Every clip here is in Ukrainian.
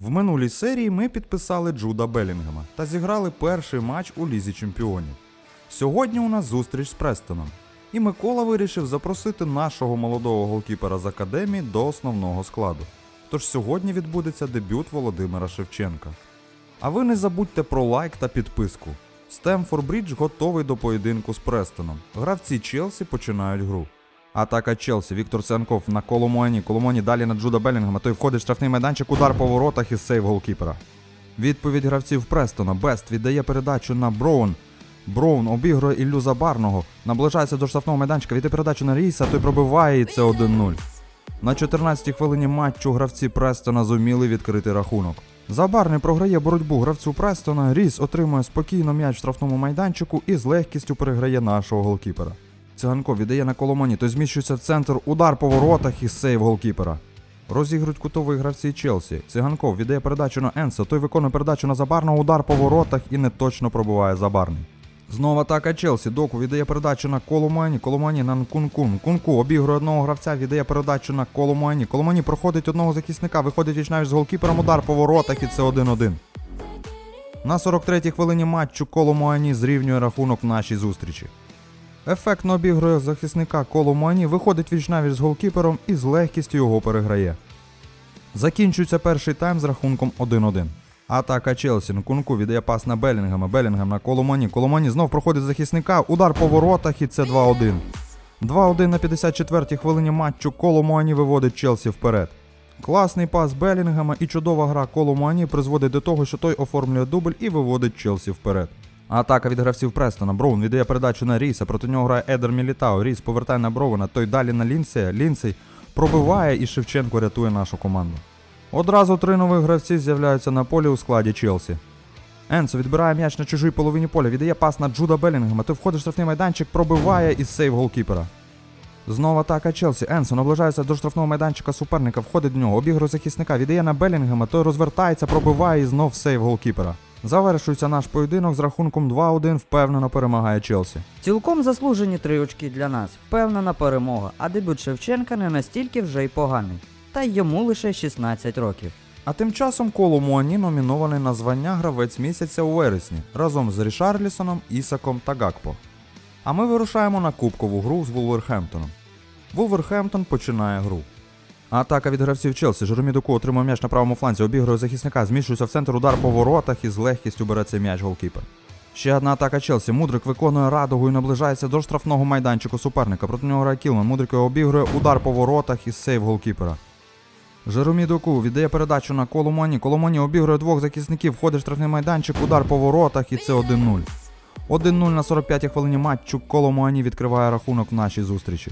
В минулій серії ми підписали Джуда Белінгема та зіграли перший матч у Лізі Чемпіонів. Сьогодні у нас зустріч з Престоном. І Микола вирішив запросити нашого молодого голкіпера з академії до основного складу. Тож сьогодні відбудеться дебют Володимира Шевченка. А ви не забудьте про лайк та підписку. Стемфорд Брідж готовий до поєдинку з Престоном. Гравці Челсі починають гру. Атака Челсі. Віктор Сянков на Коломоні. Коломоні далі на Джуда Белінгема. Той входить в штрафний майданчик, удар по воротах і сейв голкіпера. Відповідь гравців Престона. Бест віддає передачу на Броун. Броун обігрує Іллю Забарного. Наближається до штрафного майданчика. Віддає передачу на Рійса. Той пробиває і це 1-0. На 14-й хвилині матчу гравці Престона зуміли відкрити рахунок. Забарний програє боротьбу гравцю Престона. Ріс отримує спокійно м'яч в штрафному майданчику і з легкістю переграє нашого голкіпера. Циганков віддає на Коломоні, той зміщується в центр, удар по воротах і сейв голкіпера. Розігрують кутовий гравці Челсі. Циганков віддає передачу на Енсо, той виконує передачу на Забарного, удар по воротах і неточно пробиває Забарний. Знову атака Челсі. Доку віддає передачу на Коломані. Коломані на Нкункун. Кунку обігрує одного гравця, віддає передачу на Коломані. Коломані проходить одного захисника, виходить вічнавіч з голкіпером, удар по воротах і це 1-1. На 43-й хвилині матчу Коломані зрівнює рахунок в нашій зустрічі. Ефектно обігрує захисника Коломані, виходить вічнавіч з голкіпером і з легкістю його переграє. Закінчується перший тайм з рахунком 1-1. Атака Челсі. Нкунку віддає пас на Белінгема. Белінгем на Коломані. Коломані знов проходить захисника. Удар по воротах і це 2-1. 2-1 на 54-й хвилині матчу Коломані виводить Челсі вперед. Класний пас Белінгема і чудова гра Коломані призводить до того, що той оформлює дубль і виводить Челсі вперед. Атака від гравців Престона. Броун віддає передачу на Ріса. Проти нього грає Едер Мілітао. Ріс повертає на Броуна. Той далі на Лінсея. Лінсей пробиває і Шевченко рятує нашу команду. Одразу три нових гравці з'являються на полі у складі Челсі. Енсо відбирає м'яч на чужій половині поля, віддає пас на Джуда Белінгема. Той входить в штрафний майданчик, пробиває і сейв голкіпера. Знову атака Челсі. Енсо наближається до штрафного майданчика суперника, входить в нього, обігрує захисника, віддає на Белінгема, той розвертається, пробиває і знов сейв голкіпера. Завершується наш поєдинок з рахунком 2-1, впевнено перемагає Челсі. Цілком заслужені три очки для нас, впевнена перемога, а дебют Шевченка не настільки вже й поганий. Та й йому лише 16 років. А тим часом Коло Муані номінований на звання гравець місяця у вересні разом з Рішарлісоном, Ісаком та Гакпо. А ми вирушаємо на кубкову гру з Вулверхемптоном. Вулверхемптон починає гру. Атака від гравців Челсі. Жеромідуку отримує м'яч на правому фланзі, обігрує захисника, зміщується в центр удар по воротах і з легкістю бере цей м'яч голкіпер. Ще одна атака Челсі. Мудрик виконує радугу і наближається до штрафного майданчику суперника. Проти нього грає Кілман. Мудрик його обігрує удар по воротах і сейв голкіпера. Жеромі Доку віддає передачу на Коломоні. Коломоні обігрує двох захисників, входить штрафний майданчик, удар по воротах і це 1-0. 1-0 на 45-й хвилині матчу Коломоні відкриває рахунок в нашій зустрічі.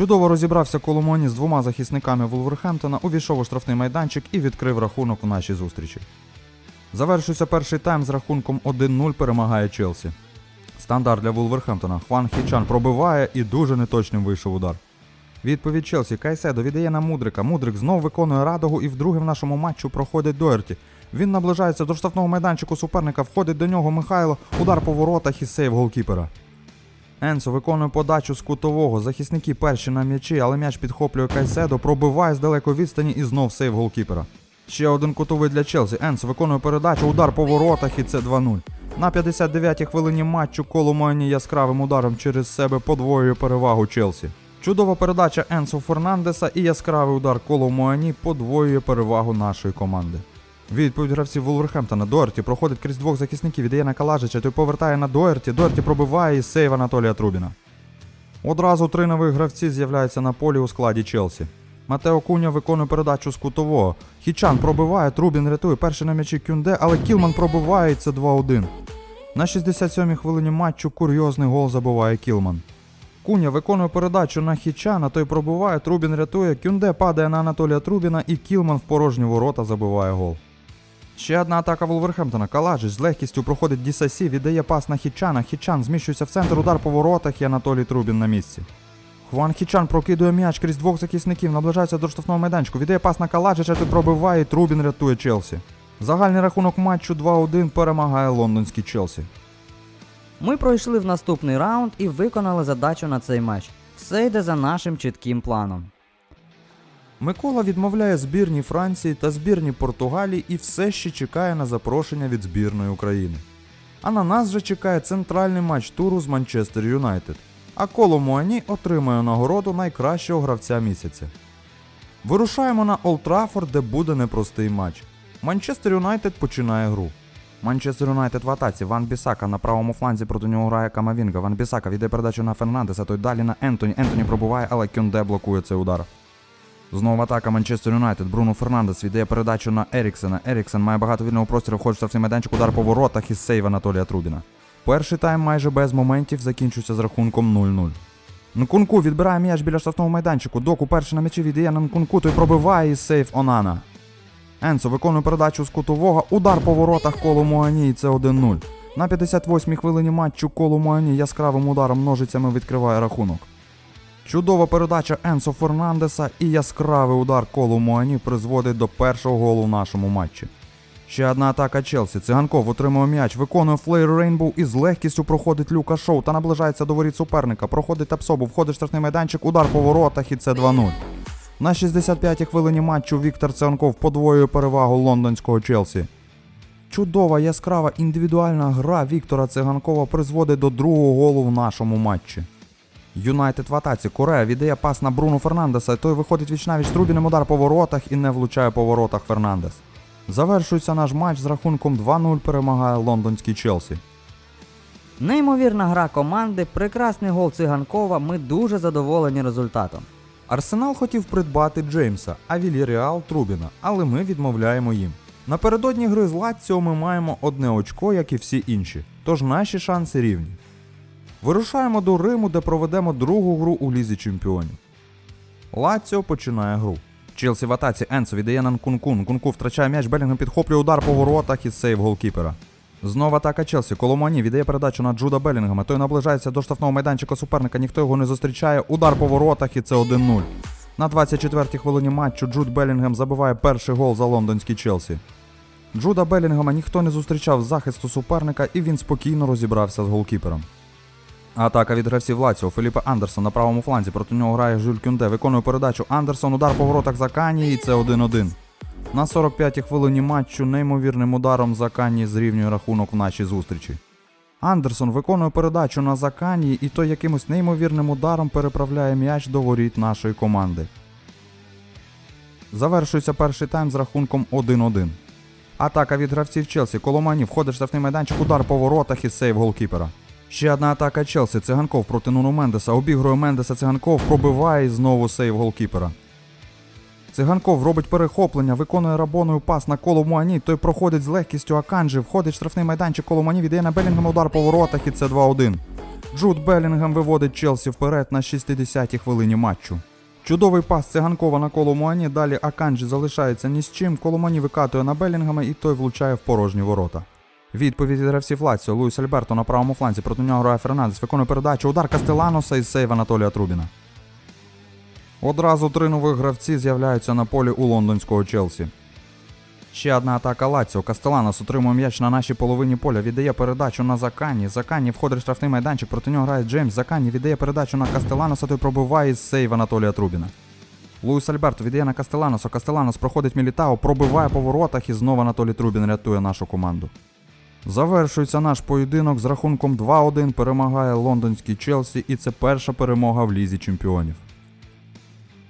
Чудово розібрався Коломоні з двома захисниками Вулверхемптона, увійшов у штрафний майданчик і відкрив рахунок у нашій зустрічі. Завершується перший тайм з рахунком 1-0 перемагає Челсі. Стандарт для Вулверхемптона. Хван Хічан пробиває і дуже неточним вийшов удар. Відповідь Челсі. Кайседо віддає на Мудрика. Мудрик знов виконує радугу і вдруге в нашому матчу проходить Доерті. Він наближається до штрафного майданчику суперника, входить до нього Михайло, удар по воротах і сейв голкіпера. Енсо виконує подачу з кутового. Захисники перші на м'ячі, але м'яч підхоплює Кайседо, пробиває з далекої відстані і знов сейв голкіпера. Ще один кутовий для Челсі. Енсо виконує передачу, удар по воротах і це 2-0. На 59-й хвилині матчу Коломойні яскравим ударом через себе подвоює перевагу Челсі. Чудова передача Енсо Фернандеса і яскравий удар Коломойні подвоює перевагу нашої команди. Відповідь гравців Вулверхемптона. Доерті проходить крізь двох захисників, віддає на Калажича, той повертає на Доерті. Доерті пробиває і сейв Анатолія Трубіна. Одразу три нових гравці з'являються на полі у складі Челсі. Матео Куня виконує передачу з кутового. Хічан пробиває, Трубін рятує перший на м'ячі Кюнде, але Кілман пробиває і це 2-1. На 67-й хвилині матчу курйозний гол забиває Кілман. Куня виконує передачу на Хічана, той пробиває, Трубін рятує, Кюнде падає на Анатолія Трубіна і Кілман в порожні ворота забиває гол. Ще одна атака Волверхемптона. Каладжич з легкістю проходить Дісасі, віддає пас на Хічана. Хічан зміщується в центр, удар по воротах і Анатолій Трубін на місці. Хуан Хічан прокидує м'яч крізь двох захисників, наближається до штрафного майданчику, віддає пас на Каладжича, той пробиває, і Трубін рятує Челсі. Загальний рахунок матчу 2-1 перемагає лондонський Челсі. Ми пройшли в наступний раунд і виконали задачу на цей матч. Все йде за нашим чітким планом. Микола відмовляє збірній Франції та збірній Португалії і все ще чекає на запрошення від збірної України. А на нас же чекає центральний матч туру з Манчестер Юнайтед. А Коло Муані отримає нагороду найкращого гравця місяця. Вирушаємо на Олд де буде непростий матч. Манчестер Юнайтед починає гру. Манчестер Юнайтед в атаці. Ван Бісака на правому фланзі проти нього грає Камавінга. Ван Бісака віддає передачу на Фернандеса, той далі на Ентоні. Ентоні пробуває, але Кюнде блокує цей удар. Знову атака Манчестер Юнайтед. Бруно Фернандес віддає передачу на Еріксена. Еріксен має багато вільного простору, входить в штрафний майданчик, удар по воротах і сейв Анатолія Трубіна. Перший тайм майже без моментів закінчується з рахунком 0-0. Нкунку відбирає м'яч біля штрафного майданчику. Доку перший на м'ячі віддає на Нкунку, той пробиває і сейв Онана. Енсо виконує передачу з кутового. Удар по воротах коло Муані і це 1-0. На 58-й хвилині матчу коло Муані яскравим ударом ножицями відкриває рахунок. Чудова передача Енсо Фернандеса і яскравий удар коло Муані призводить до першого голу в нашому матчі. Ще одна атака Челсі. Циганков отримує м'яч, виконує флеєр Рейнбоу і з легкістю проходить Люка Шоу та наближається до воріт суперника. Проходить Тапсобу, входить в штрафний майданчик, удар по воротах і це 2-0. На 65-й хвилині матчу Віктор Циганков подвоює перевагу лондонського Челсі. Чудова яскрава індивідуальна гра Віктора Циганкова призводить до другого голу в нашому матчі. Юнайтед в атаці. Корея віддає пас на Бруно Фернандеса. Той виходить вічнавіч Трубіним удар по воротах і не влучає по воротах Фернандес. Завершується наш матч з рахунком 2-0 перемагає лондонський Челсі. Неймовірна гра команди, прекрасний гол циганкова. Ми дуже задоволені результатом. Арсенал хотів придбати Джеймса, а Вільяреал Трубіна, але ми відмовляємо їм. Напередодні гри з Лаціо ми маємо одне очко, як і всі інші, тож наші шанси рівні. Вирушаємо до Риму, де проведемо другу гру у Лізі Чемпіонів. Лаціо починає гру. Челсі в атаці Енсо віддає на Нкунку. Нкунку втрачає м'яч, Белінгем підхоплює удар по воротах і сейв голкіпера. Знову атака Челсі. Коломані віддає передачу на Джуда Белінгема. Той наближається до штрафного майданчика суперника, ніхто його не зустрічає. Удар по воротах і це 1-0. На 24-й хвилині матчу Джуд Белінгем забиває перший гол за лондонський Челсі. Джуда Белінгема ніхто не зустрічав захисту суперника, і він спокійно розібрався з голкіпером. Атака від гравців Лаціо. Феліпе Андерсон на правому фланзі. Проти нього грає Жюль Кюнде. Виконує передачу. Андерсон. Удар по воротах за Кані, і це 1-1. На 45-й хвилині матчу неймовірним ударом Закані зрівнює рахунок в нашій зустрічі. Андерсон виконує передачу на Закані, і той якимось неймовірним ударом переправляє м'яч до воріт нашої команди. Завершується перший тайм з рахунком 1-1. Атака від гравців Челсі. Коломані входить в штрафний майданчик, удар по воротах і сейв голкіпера. Ще одна атака Челсі. Циганков проти Нуну Мендеса. Обігрує Мендеса Циганков, пробиває і знову сейв голкіпера. Циганков робить перехоплення, виконує рабоною пас на коло Муані. Той проходить з легкістю Аканджі, входить в штрафний майданчик коло Муані, віддає на Белінгем удар по воротах і це 2-1. Джуд Белінгем виводить Челсі вперед на 60-й хвилині матчу. Чудовий пас циганкова на коло Муані, далі Аканджі залишається ні з чим, коло Муані викатує на Белінгема і той влучає в порожні ворота. Відповідь від гравців Лаціо, Луїс Альберто на правому фланзі, проти нього грає Фернандес, виконує передачу, удар Кастеланоса і сейв Анатолія Трубіна. Одразу три нових гравці з'являються на полі у лондонського Челсі. Ще одна атака Лаціо. Кастеланос отримує м'яч на нашій половині поля, віддає передачу на Закані. Закані входить в штрафний майданчик, проти нього грає Джеймс. Закані віддає передачу на Кастеланоса, той пробиває із сейв Анатолія Трубіна. Луїс Альберто віддає на Кастеланоса. Кастеланос проходить Мілітао, пробиває по воротах і знову Анатолій Трубін рятує нашу команду. Завершується наш поєдинок з рахунком 2-1 перемагає лондонський Челсі, і це перша перемога в лізі чемпіонів.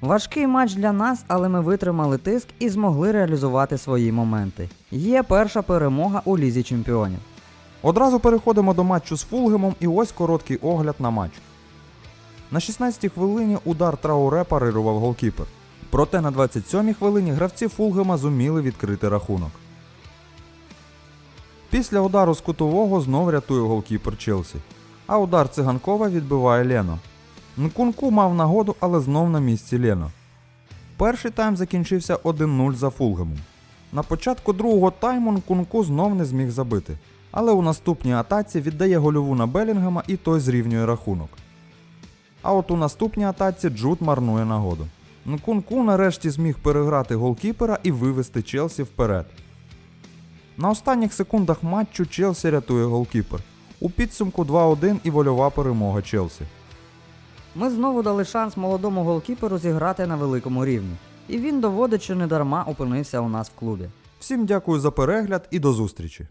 Важкий матч для нас, але ми витримали тиск і змогли реалізувати свої моменти. Є перша перемога у лізі чемпіонів. Одразу переходимо до матчу з Фулгемом і ось короткий огляд на матч. На 16-й хвилині удар Трауре парирував голкіпер. Проте на 27-й хвилині гравці Фулгема зуміли відкрити рахунок. Після удару з кутового знов рятує голкіпер Челсі. А удар циганкова відбиває Лено. Нкунку мав нагоду, але знов на місці Лено. Перший тайм закінчився 1-0 за Фулгемом. На початку другого тайму Нкунку знов не зміг забити, але у наступній атаці віддає гольову на Белінгема і той зрівнює рахунок. А от у наступній атаці Джуд марнує нагоду. Нкунку нарешті зміг переграти голкіпера і вивести Челсі вперед. На останніх секундах матчу Челсі рятує голкіпер. У підсумку 2-1 і вольова перемога Челсі. Ми знову дали шанс молодому голкіперу зіграти на великому рівні. і він доводить, що недарма опинився у нас в клубі. Всім дякую за перегляд і до зустрічі!